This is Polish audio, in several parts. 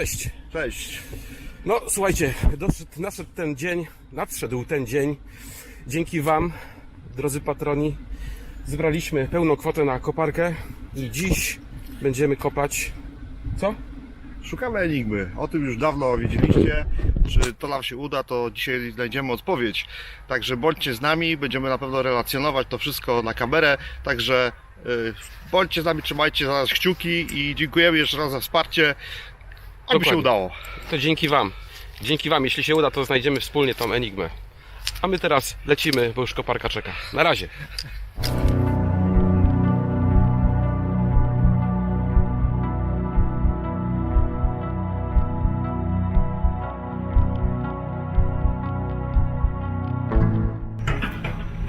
Cześć. Cześć. No słuchajcie, doszedł, nadszedł ten dzień, nadszedł ten dzień. Dzięki Wam, drodzy patroni, zebraliśmy pełną kwotę na koparkę i dziś będziemy kopać. Co? Szukamy Enigmy. O tym już dawno wiedzieliście. Czy to nam się uda, to dzisiaj znajdziemy odpowiedź. Także bądźcie z nami, będziemy na pewno relacjonować to wszystko na kamerę. Także y, bądźcie z nami, trzymajcie za nas kciuki i dziękujemy jeszcze raz za wsparcie. Aby się Dokładnie. udało. To dzięki Wam. Dzięki Wam, jeśli się uda, to znajdziemy wspólnie tą enigmę. A my teraz lecimy, bo już koparka czeka. Na razie.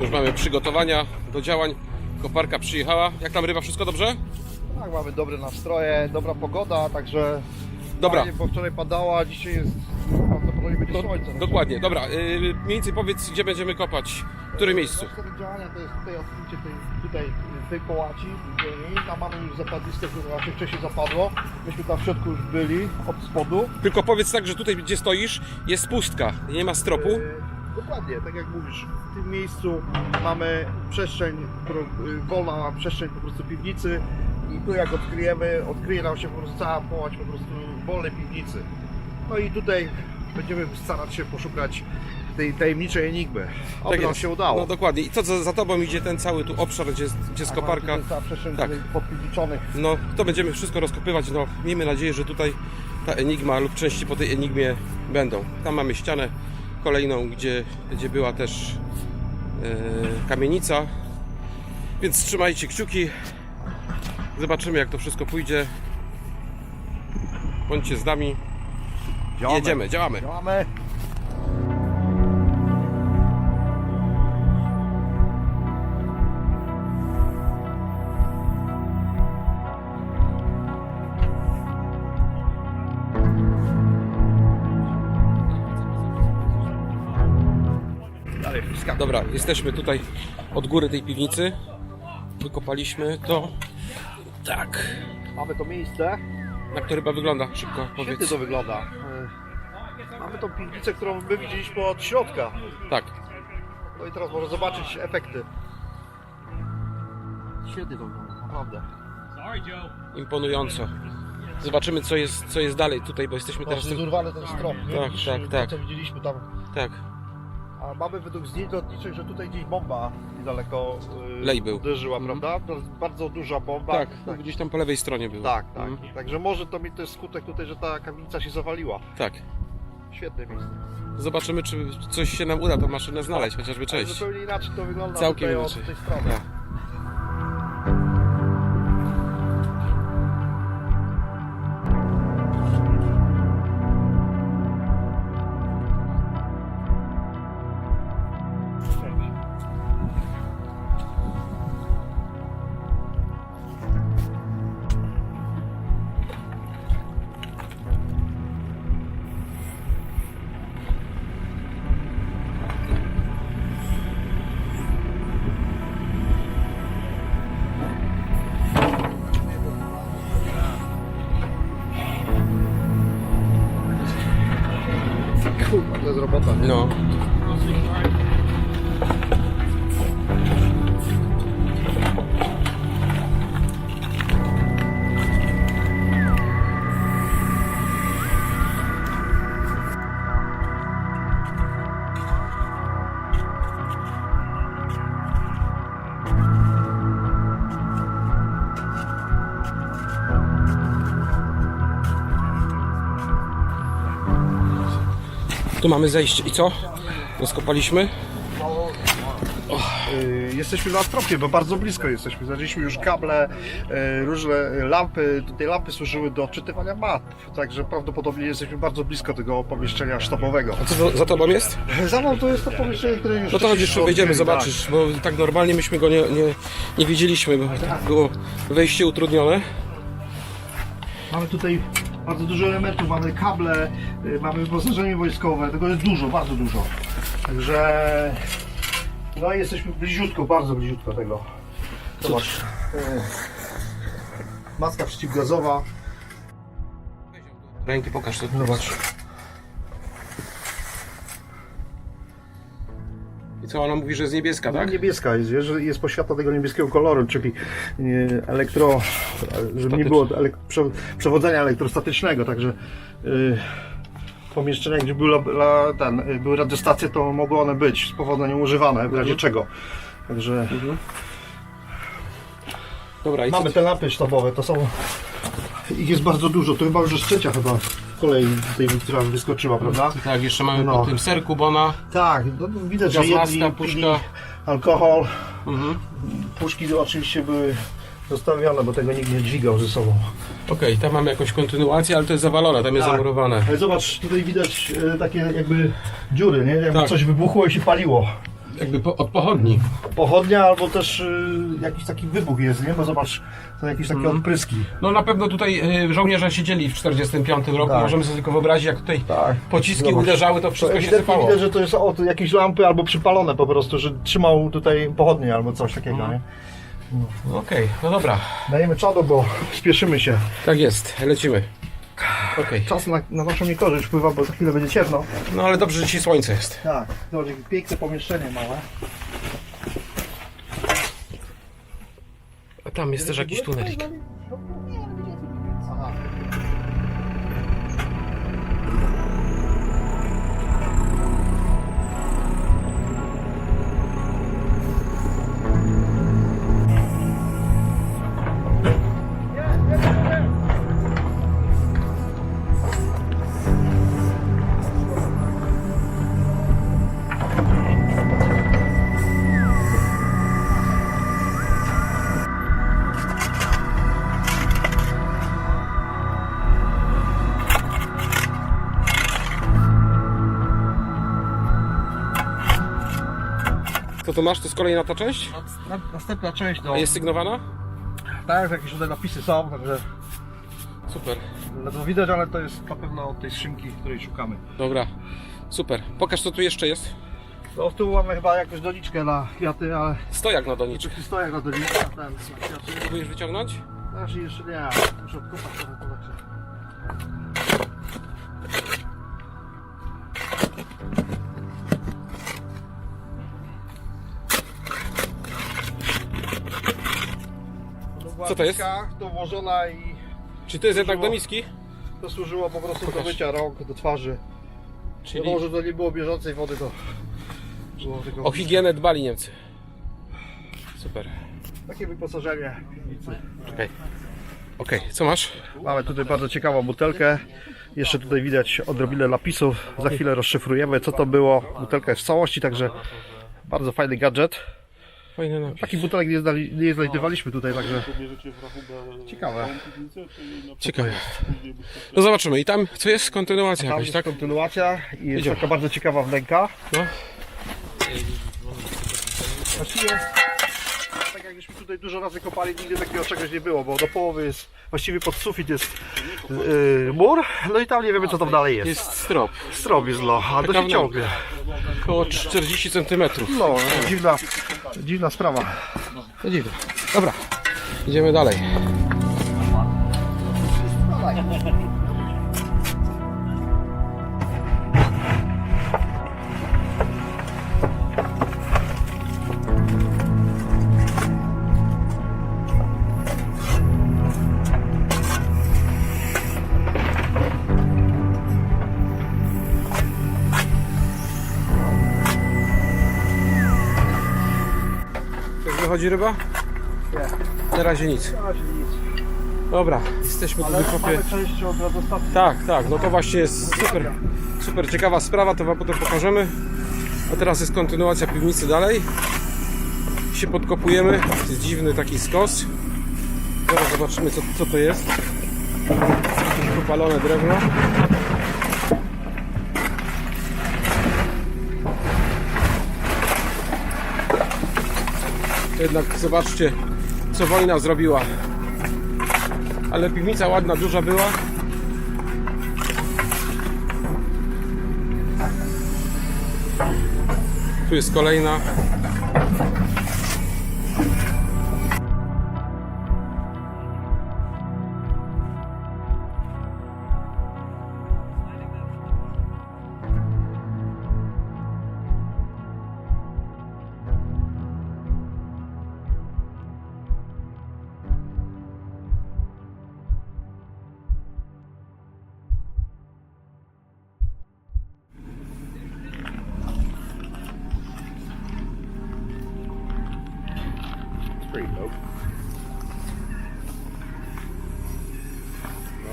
Już mamy przygotowania do działań. Koparka przyjechała. Jak tam ryba? Wszystko dobrze? Tak, mamy dobre nastroje, dobra pogoda, także Dobra. fajnie, bo wczoraj padała, a dzisiaj jest prawdopodobnie będzie Do, słońce. dokładnie, dobra. Yy, mniej więcej powiedz, gdzie będziemy kopać, w którym miejscu. Reszta działania to jest tutaj odkrycie tej, tutaj w tej połaci, ziemi. tam mamy już zapadnisko, które raczej wcześniej zapadło. Myśmy tam w środku już byli, od spodu. Tylko powiedz tak, że tutaj gdzie stoisz jest pustka, nie ma stropu. E, dokładnie, tak jak mówisz, w tym miejscu mamy przestrzeń, którą, y, wolna przestrzeń po prostu piwnicy i tu jak odkryjemy, odkryje nam się po prostu cała połać po prostu wolnej piwnicy. No i tutaj będziemy starać się poszukać tej tajemniczej enigmy. Oby nam się udało. No dokładnie. I to za, za tobą idzie ten cały tu obszar, gdzie jest, gdzie jest A mamy koparka. tutaj Cała przestrzeń Tak. No to będziemy wszystko rozkopywać. No miejmy nadzieję, że tutaj ta enigma lub części po tej enigmie będą. Tam mamy ścianę kolejną, gdzie, gdzie była też e, kamienica. Więc trzymajcie kciuki. Zobaczymy jak to wszystko pójdzie. Bądźcie z nami. Działamy. Jedziemy, działamy. Działamy. Dobra, jesteśmy tutaj od góry tej piwnicy. Wykopaliśmy to. Tak. Mamy to miejsce. Jak to ryba wygląda? Szybko Świetnie powiedz. to wygląda. E, Mamy tą piwnicę, którą my widzieliśmy od środka. Tak. No i teraz można zobaczyć efekty. Świetnie to wygląda, naprawdę. Imponująco. Zobaczymy co jest, co jest dalej tutaj, bo jesteśmy teraz... Teraz w tym- zurwany ten strop, nie? Tak, Niż tak, to, tak. co widzieliśmy tam. Tak. A mamy według zdjęć lotniczych, że tutaj gdzieś bomba niedaleko yy, Lej był. uderzyła, Mhm. prawda? To jest bardzo duża bomba. Tak, tak. gdzieś tam po lewej stronie było. Tak, tak. Mhm. Także może to mieć też skutek tutaj, że ta kamienica się zawaliła. Tak. Świetne miejsce. Zobaczymy, czy coś się nam uda tą maszynę znaleźć, chociażby Ale część. zupełnie inaczej to wygląda Całkiem tutaj inaczej. od tej strony. Tak. To jest robota. No. Tu mamy zejście. I co? Rozkopaliśmy? Y, Jesteśmy na stropie, bo bardzo blisko jesteśmy. Znaleźliśmy już kable, y, różne lampy. Te lampy służyły do odczytywania map, także prawdopodobnie jesteśmy bardzo blisko tego pomieszczenia sztabowego. A co za, za tobą jest? Za mną to jest to pomieszczenie, które już No to chodź jeszcze wejdziemy, zobaczysz, bo tak normalnie myśmy go nie, nie, nie widzieliśmy, bo było wejście utrudnione. Tak. Mamy tutaj bardzo dużo elementów, mamy kable, y, mamy wyposażenie wojskowe, tego jest dużo, bardzo dużo. Także no i jesteśmy bliziutko, bardzo bliziutko tego. Zobacz. y, Maska przeciwgazowa. Ręki pokaż to. Zobacz. Co ona mówi, że jest niebieska, tak? Niebieska jest, wiesz, że jest poświata tego niebieskiego koloru, czyli e, elektro, żeby nie było elek, prze, przewodzenia elektrostatycznego, także y, pomieszczenia, gdzie były, la, ten, y, były radiostacje, to mogły one być z powodzeniem używane, w razie czego. Także Dobra, i co? mamy te lampy sztabowe, to są, ich jest bardzo dużo, to chyba już jest trzecia chyba kolej tej, która wyskoczyła, prawda? Tak, jeszcze mamy No. po tym serku Bona. Tak, no, widać, że jedli, puszka. alkohol, Mhm. puszki oczywiście były zostawione, bo tego nikt nie dźwigał ze sobą. Okej, tam mamy jakąś kontynuację, ale to jest zawalone, tam jest Tak. zamurowane. Ale zobacz, tutaj widać e, takie jakby dziury, nie? Jakby Tak. coś wybuchło i się paliło. Jakby po, od pochodni. Pochodnia albo też y, jakiś taki wybuch jest, nie? Bo zobacz, to jakieś takie Mhm. odpryski. No na pewno tutaj y, żołnierze siedzieli w 45 roku, Tak. możemy sobie tylko wyobrazić, jak tutaj Tak. pociski Zobacz. uderzały, to To wszystko się ewidentnie sypało. widać, że to jest od jakieś lampy albo przypalone po prostu, że trzymał tutaj pochodnie albo coś takiego, Mhm. nie? Okej, no dobra. Dajemy czadu, bo spieszymy się. Tak jest, lecimy. Okej. Czas na, na naszą niekorzyść wpływa, bo za chwilę będzie ciemno. No ale dobrze, że dzisiaj słońce jest. Tak, zobacz, jakie piękne pomieszczenie małe. A tam jest też jakiś tunelik. Co to masz? To jest kolejna ta część? Na, następna część, no. A jest sygnowana? Tak, jakieś tutaj napisy są, także Super. ledwo widać, ale to jest na pewno od tej skrzynki, której szukamy. Dobra. Super. Pokaż co tu jeszcze jest. No tu mamy chyba jakąś doniczkę na kwiaty, ale Stojak na czy stojak na doniczkę, ten na kwiaty. Próbujesz wyciągnąć? Znaczy jeszcze nie, muszę odkopać trochę to znaczy. Co to jest? To włożona i Czy to jest jednak do miski? to służyło po prostu Pokaż. do mycia rąk, do twarzy. Czyli Wiadomo, że to nie było bieżącej wody, to było tylko o higienę dbali Niemcy. Super. takie wyposażenie. Okej. Okej, co masz? Mamy tutaj bardzo ciekawą butelkę. Jeszcze tutaj widać odrobinę napisów. Za chwilę rozszyfrujemy co to było. Butelka jest w całości, także bardzo fajny gadżet. Fajny napis. Takich butelek nie, znali, nie znajdowaliśmy tutaj, także ciekawe. Ciekawe. No zobaczymy. I tam co jest? Kontynuacja Tam jakaś, jest tak? kontynuacja i jest Idziemy. taka bardzo ciekawa wnęka. No. Właściwie tak jakbyśmy tutaj dużo razy kopali, nigdy takiego czegoś nie było, bo do połowy jest, właściwie pod sufit jest yy, mur, no i tam nie wiemy co tam dalej jest. Jest strop. Strop jest no, a to Taka się ciągnie. Około 40 cm. No, dziwna, dziwna sprawa. To dziwne. Dobra. Idziemy dalej. Jak wychodzi ryba? Nie. Na razie nic. Dobra, jesteśmy tu Ale wykopie. mamy część od radiostacji. Tak, tak, no to właśnie jest super, super ciekawa sprawa, to wam potem pokażemy. A teraz jest kontynuacja piwnicy dalej. Się podkopujemy, to jest dziwny taki skos. Zaraz zobaczymy co, co to jest. Jakieś popalone drewno. Jednak zobaczcie co wojna zrobiła. Ale piwnica ładna, duża była. Tu jest kolejna. You go.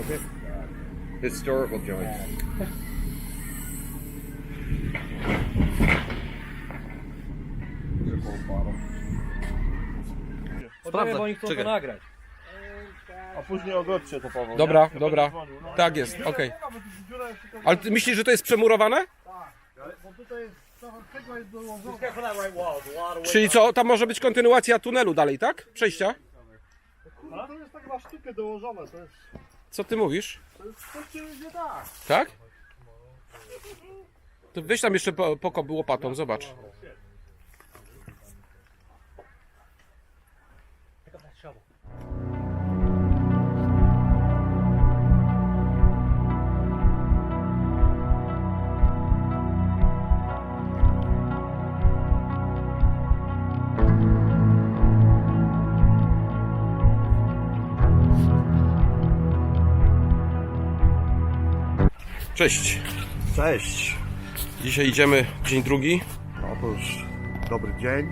Okay. Historical joints. Poczekaj, bo oni chcą Czekaj. to nagrać. A później ogoćcie to Paweł. Dobra, dobra. No. Tak jest, okej. Ale ty myślisz, że to jest przemurowane? Bo tutaj jest, Czyli co, tam może być kontynuacja tunelu dalej, tak? Przejścia? Kurwa, to jest tak na sztukę dołożone, to jest, Co ty mówisz? to jest coś nie tak. Tak? To weź tam jeszcze po- pokop łopatą, zobacz. Cześć. Cześć. Dzisiaj idziemy, dzień drugi. Otóż dobry dzień.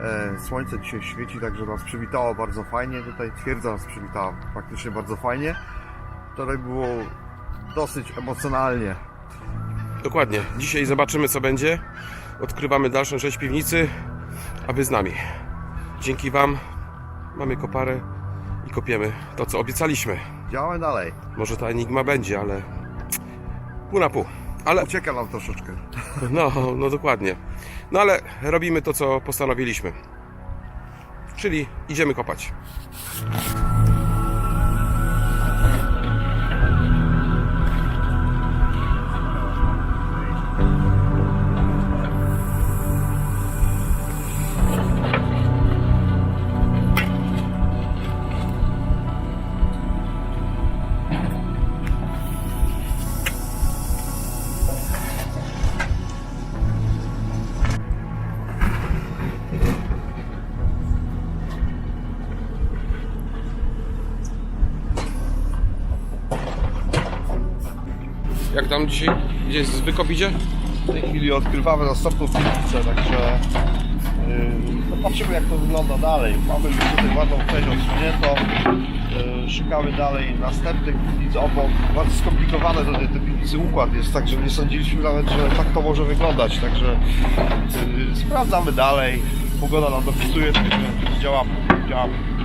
E, Słońce dzisiaj świeci, także nas przywitało bardzo fajnie. Tutaj twierdza nas przywitała faktycznie bardzo fajnie. Wczoraj było dosyć emocjonalnie. Dokładnie. Dzisiaj zobaczymy co będzie. Odkrywamy dalszą część piwnicy, a wy z nami. Dzięki wam mamy koparę i kopiemy to co obiecaliśmy. Działamy dalej. Może ta enigma będzie, ale pół na pół. Ale Ucieka nam troszeczkę. no, no dokładnie. No ale robimy to co postanowiliśmy. Czyli idziemy kopać. Jak tam dzisiaj gdzieś z wykop idzie? W tej chwili odkrywamy następną piwnicę, także yy, patrzymy jak to wygląda dalej. Mamy już tutaj ładną część odsuniętą. Yy, szukamy dalej następnych piwnic obok. Bardzo skomplikowany tutaj te piwnicy układ jest, także nie sądziliśmy nawet, że tak to może wyglądać. Także yy, sprawdzamy dalej. Pogoda nam dopisuje, także działamy. działamy.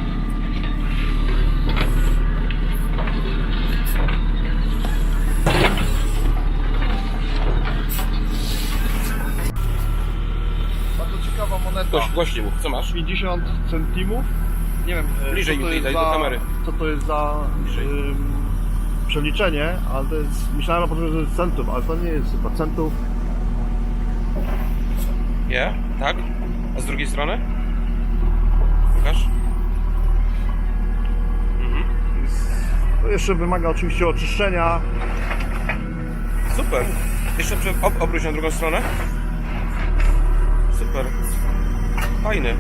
Moneta. Gość, gości mów, co masz? 50 centimów. Nie wiem, e, Bliżej co to jest tutaj, daj za, do kamery. Co to jest za Bliżej. ym, przeliczenie, ale to jest. Myślałem na początku, że to jest centów, ale to nie jest chyba centów. Nie? Tak? A z drugiej strony? Pokaż. To jeszcze wymaga oczywiście oczyszczenia. Super. Jeszcze prze... ob, obróć na drugą stronę. Super. Fajny.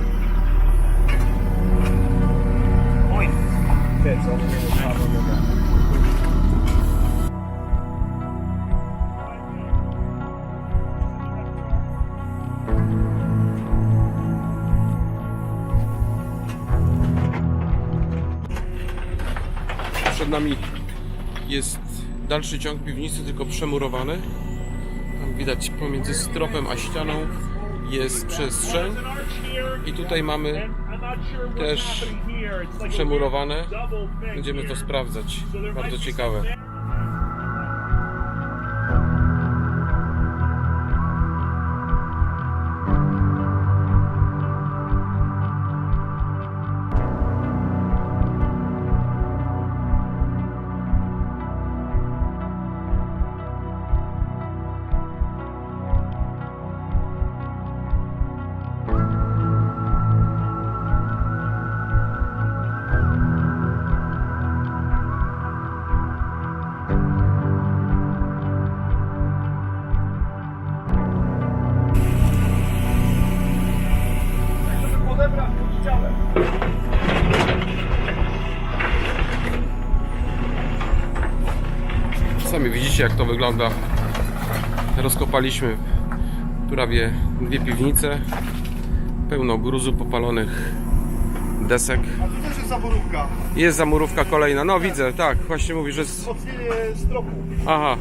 Przed nami jest dalszy ciąg piwnicy, tylko przemurowany. Tam widać pomiędzy stropem a ścianą jest przestrzeń. I tutaj mamy też przemurowane. Będziemy to sprawdzać. Bardzo ciekawe. Widzicie jak to wygląda. Rozkopaliśmy prawie dwie piwnice. Pełno gruzu popalonych desek. A tu też jest zaborówka. Jest zamurówka kolejna. No widzę, tak, właśnie mówisz, że... jest- Wzmocnienie stropu. Aha,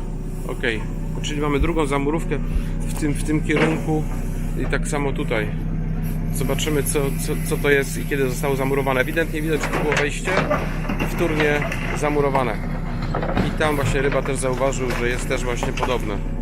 okej. Czyli mamy drugą zamurówkę w tym, w tym kierunku i tak samo tutaj. Zobaczymy co, co, co to jest i kiedy zostało zamurowane. Ewidentnie widać, że to było wejście wtórnie zamurowane. I tam właśnie ryba też zauważył, że jest też właśnie podobne.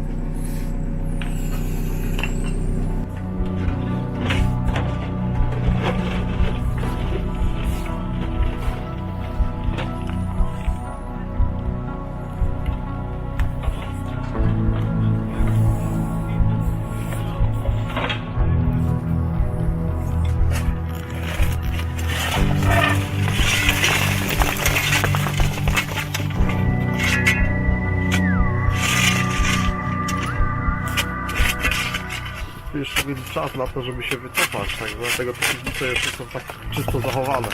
Mieli czas na to, żeby się wycofać, tak? Dlatego te piwnice jeszcze są tak czysto zachowane.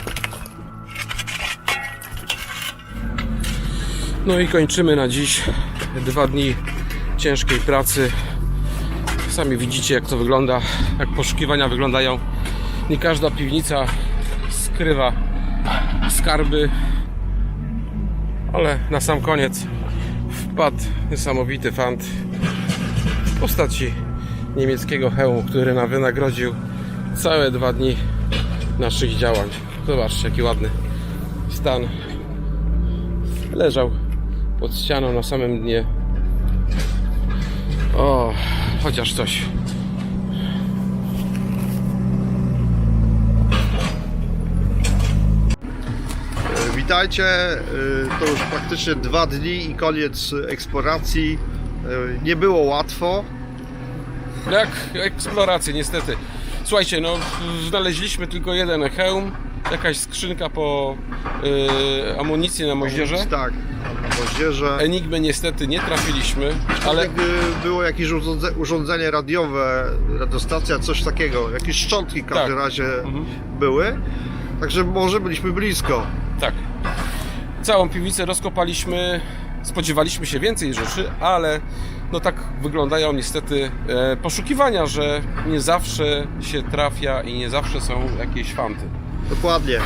No i kończymy na dziś dwa dni ciężkiej pracy. Sami widzicie jak to wygląda, jak poszukiwania wyglądają. Nie każda piwnica skrywa skarby, ale na sam koniec wpadł niesamowity fant w postaci niemieckiego hełmu, który nam wynagrodził całe dwa dni naszych działań. Zobaczcie jaki ładny stan leżał pod ścianą na samym dnie. O, chociaż coś. Witajcie, e, to już praktycznie dwa dni i koniec eksploracji. E, Nie było łatwo. Jak eksploracje, niestety. Słuchajcie, no znaleźliśmy tylko jeden hełm, jakaś skrzynka po amunicji na moździerze. Tak, na moździerze. Enigmy niestety nie trafiliśmy, ale Ale było jakieś urządze, urządzenie radiowe, radiostacja, coś takiego. Jakieś szczątki w każdym Tak. razie Mhm. były. Także może byliśmy blisko. tak. Całą piwnicę rozkopaliśmy. Spodziewaliśmy się więcej rzeczy, ale no tak wyglądają niestety e, poszukiwania, że nie zawsze się trafia i nie zawsze są jakieś fanty. Dokładnie. E,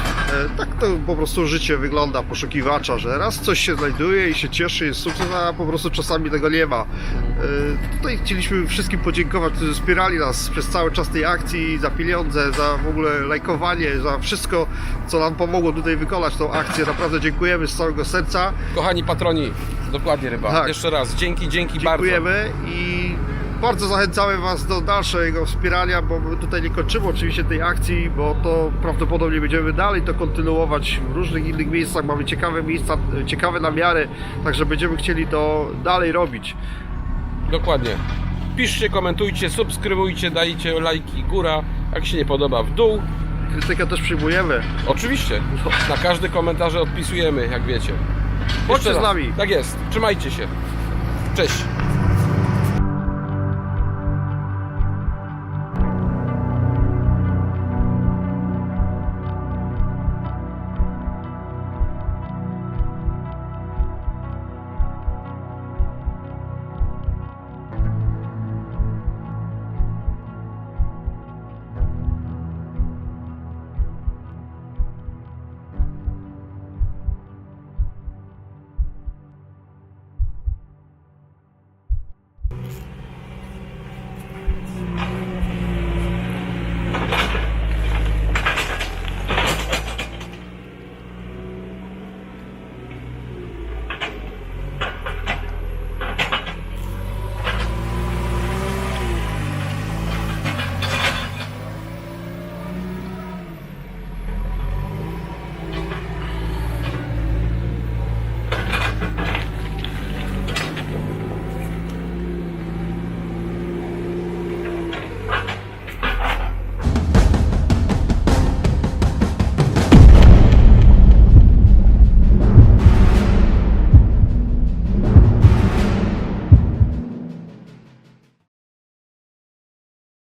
Tak to po prostu życie wygląda poszukiwacza, że raz coś się znajduje i się cieszy, jest sukces, a po prostu czasami tego nie ma. E, Tutaj chcieliśmy wszystkim podziękować, którzy wspierali nas przez cały czas tej akcji, za pieniądze, za w ogóle lajkowanie, za wszystko, co nam pomogło tutaj wykonać tą akcję. Naprawdę dziękujemy z całego serca. Kochani patroni, dokładnie ryba. Tak. Jeszcze raz, dzięki, dzięki bardzo. Dziękujemy i bardzo zachęcamy Was do dalszego wspierania, bo tutaj nie kończymy oczywiście tej akcji, bo to prawdopodobnie będziemy dalej to kontynuować w różnych innych miejscach. Mamy ciekawe miejsca, ciekawe namiary, także będziemy chcieli to dalej robić. Dokładnie. Piszcie, komentujcie, subskrybujcie, dajcie lajki góra. Jak się nie podoba w dół. Krytykę też przyjmujemy. Oczywiście. Na każdy komentarz odpisujemy, jak wiecie. Bądźcie z nami. Tak jest. Trzymajcie się. Cześć.